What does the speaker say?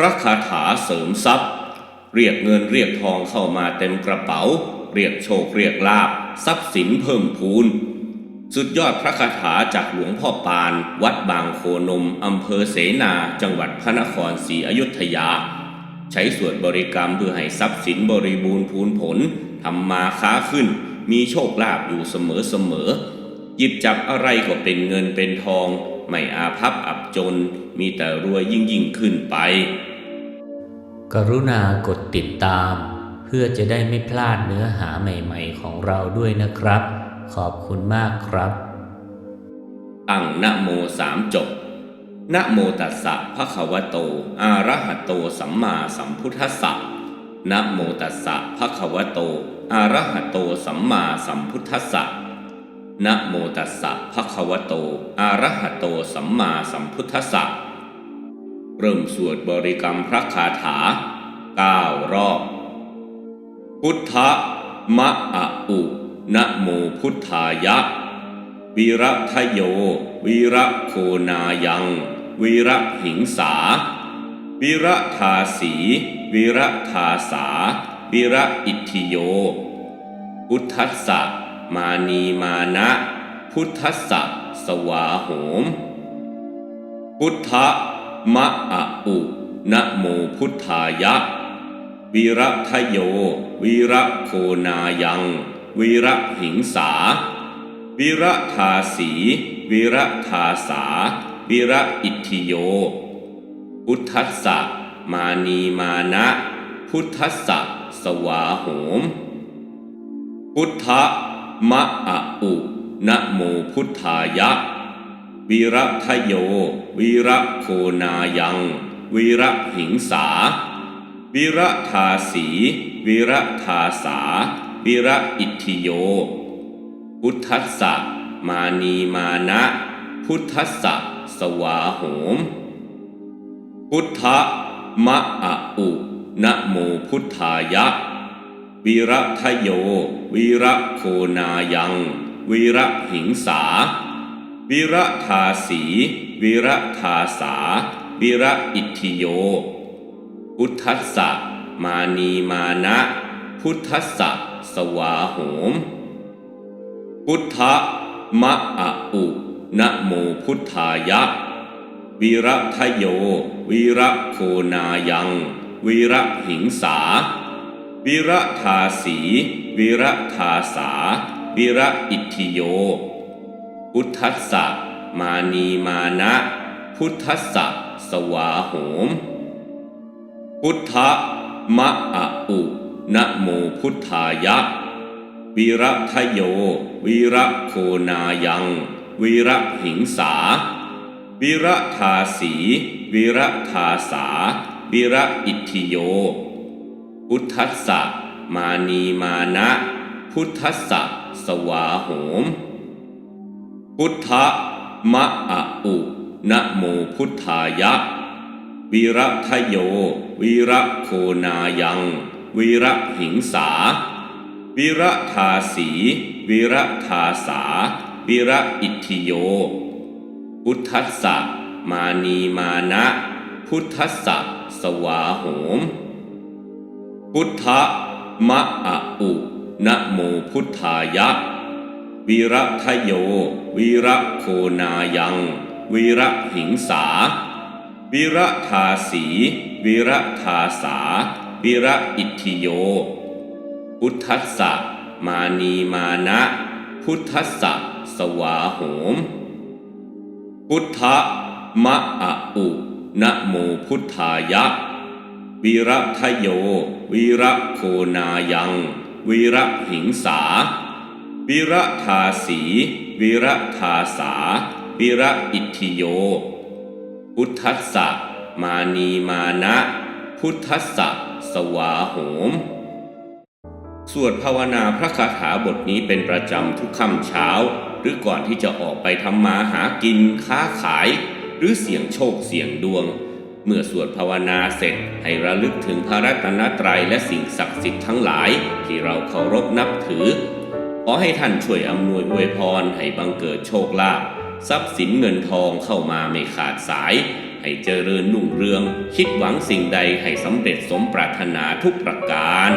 พระคาถาเสริมทรัพย์ เรียกเงินเรียกทองเข้ามาเต็มกระเป๋า เรียกโชคเรียกลาบทรัพย์สินเพิ่มพูน สุดยอดพระคาถาจากหลวงพ่อปาน วัดบางโคนมอำเภอเสนา จังหวัดพระนครศรีอยุธยา ใช้สวดบริกรรมเพื่อให้ทรัพย์สินบริบูรณ์พูนผลทำมาค้าขึ้น มีโชคลาภอยู่เสมอเสมอหยิบจับอะไรก็เป็นเงินเป็นทอง ไม่อาภัพอับจน มีแต่รวยยิ่งยิ่งขึ้นไป กรุณากดติดตาม เพื่อจะได้ไม่พลาดเนื้อหาใหม่ๆของเราด้วยนะครับ ขอบคุณมากครับตั้งนะโมสามจบนะโมตัสสะภะคะวะโต อะระหะโตสัมมาสัมพุทธัสสะนะโมตัสสะภะคะวะโต อะระหะโตสัมมาสัมพุทธัสสะนะโมตัสสะภะคะวะโต อะระหะโตสัมมาสัมพุทธัสสะ เริ่มสวดบริกรรมพระคาถาเก้ารอบ พุทธะมะอะอุนะโมพุทธายะวีระทะโยวีระโคนายังวีระหิงสาวีระทาสีวีระทาสาวีระอิทธิโย พุทธัสสะมานีมานะ พุทธัสสะสวาโหม พุทธะ มะอะอุนะโมพุทธายะ วีระทะโย วีระโคนายัง วีระหิงสาวิระทาสีวิระทาสาวิระอิทิโย พุทธัสสะมานีมานะ พุทธัสสะสวาโหม พุทธะมะอะอุนะโมพุทธายะ วิระทะโยวิระโคนายังวิระหิงสาวิระทาสีวิระทาสาวิระอิทธิโย พุทธัสสะมานีมานะ พุทธัสสะสวาโหม พุทธะมะอะอุนะโมพุทธายะ วีระทะโย วีระโคนายัง วีระหิงสา วีระทาสีวีระทาสาวีระอิทธิโย พุทธัสสะมานีมานะ พุทธัสสะสวาโหม พุทธะมะอะอุนะโมพุทธายะวีระทะโยวีระโคนายังวีระหิงสาวีระทาสีวีระทาสาวีระอิทธิโย พุทธัสสะมานีมานะ พุทธัสสะสวาโหม พุทธะมะอะอุนะโมพุทธายะวีระทะโยวีระโคนายังวีระหิงสาวีระทาสีวีระทาสาวีระอิทธิโย พุทธัสสะมานีมานะ พุทธัสสะสวาโหม พุทธะมะอะอุนะโมพุทธายะ วีระทะโย วีระโคนายัง วีระหิงสาวิระทาสีวิระทาสาวิระอิทิโย พุทธัสสะมานีมานะ พุทธัสสะสวาโหม พุทธะมะอะอุนะโมพุทธายะ วีระทะโย วีระโคนายัง วีระหิงสาวิระทาสีวิระทาสาวิระอิทธิโย พุทธัสสะมานีมานะ พุทธัสสะสวาโหม พุทธะมะอะอุนะโมพุทธายะ วีระทะโย วีระโคนายัง วีระหิงสา วีระทาสีวีระทาสาวีระอิทธิโย พุทธัสสะมานีมานะ พุทธัสสะสวาโหม สวดภาวนาพระคาถาบทนี้เป็นประจำทุกค่ำเช้า หรือก่อนที่จะออกไปทำมาหากินค้าขาย หรือเสี่ยงโชคเสี่ยงดวง เมื่อสวดภาวนาเสร็จให้ระลึกถึงพระรัตนตรัยและสิ่งศักดิ์สิทธิ์ทั้งหลายที่เราเคารพนับถือ อให้ท่านช่วยอำนวยอวยพรให้บังเกิดโชคลาภทรัพย์สินเงินทองเข้ามาไม่ขาดสาย ให้เจริญรุ่งเรือง คิดหวังสิ่งใดให้สำเร็จสมปรารถนาทุกประการ